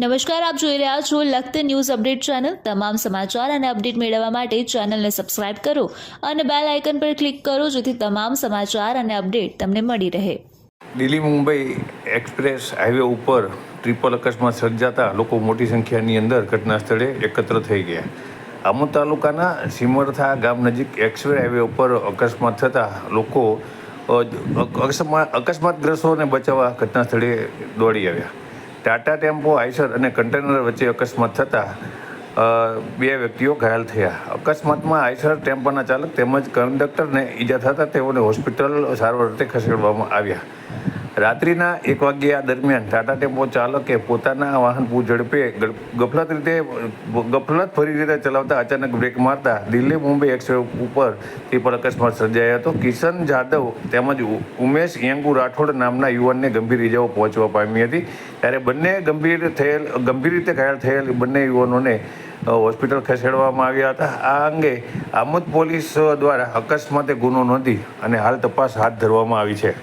નમસ્કાર, આપ જોઈ રહ્યા છો લખત ન્યૂઝ અપડેટ ચેનલ. તમામ સમાચાર અને અપડેટ મેળવવા માટે ચેનલને સબસ્ક્રાઇબ કરો અને બેલ આઇકન પર ક્લિક કરો જેથી તમામ સમાચાર અને અપડેટ તમને મળી રહે. દિલ્હી મુંબઈ એક્સપ્રેસ હાઈવે ઉપર ટ્રિપલ અકસ્માત સર્જાતા લોકો મોટી સંખ્યાની અંદર ઘટના સ્થળે એકત્ર થઈ ગયા. આમોદ તાલુકાના સિમરથા ગામ નજીક એક્સપ્રેસ હાઈવે ઉપર અકસ્માત થતાં લોકો અકસ્માત અકસ્માતગ્રસ્તોને બચાવવા ઘટના સ્થળે દોડી આવ્યા. ટાટા ટેમ્પો, આઈસર અને કન્ટેનર વચ્ચે અકસ્માત થતાં બે વ્યક્તિઓ ઘાયલ થયા. અકસ્માતમાં આઈસર ટેમ્પોના ચાલક તેમજ કંડક્ટરને ઈજા થતાં તેઓને હોસ્પિટલ સારવાર અર્થે ખસેડવામાં આવ્યા. રાત્રિના એક વાગ્યા દરમિયાન ટાટા ટેમ્પો ચાલકે પોતાના વાહન ઝડપે ગફલત રીતે, ગફલત ફરી રીતે ચલાવતા અચાનક બ્રેક મારતા દિલ્હી મુંબઈ એક્સપ્રેસ ઉપર તે પર અકસ્માત સર્જાયો હતો. કિશન જાદવ તેમજ ઉમેશ યંગુ રાઠોડ નામના યુવાનને ગંભીર ઇજાઓ પહોંચવા પામી હતી. ત્યારે બંને ગંભીર થયેલ, ગંભીર રીતે ઘાયલ થયેલ બંને યુવાનોને હોસ્પિટલ ખસેડવામાં આવ્યા હતા. આ અંગે આમોદ પોલીસ દ્વારા અકસ્માતે ગુનો નોંધી અને હાલ તપાસ હાથ ધરવામાં આવી છે.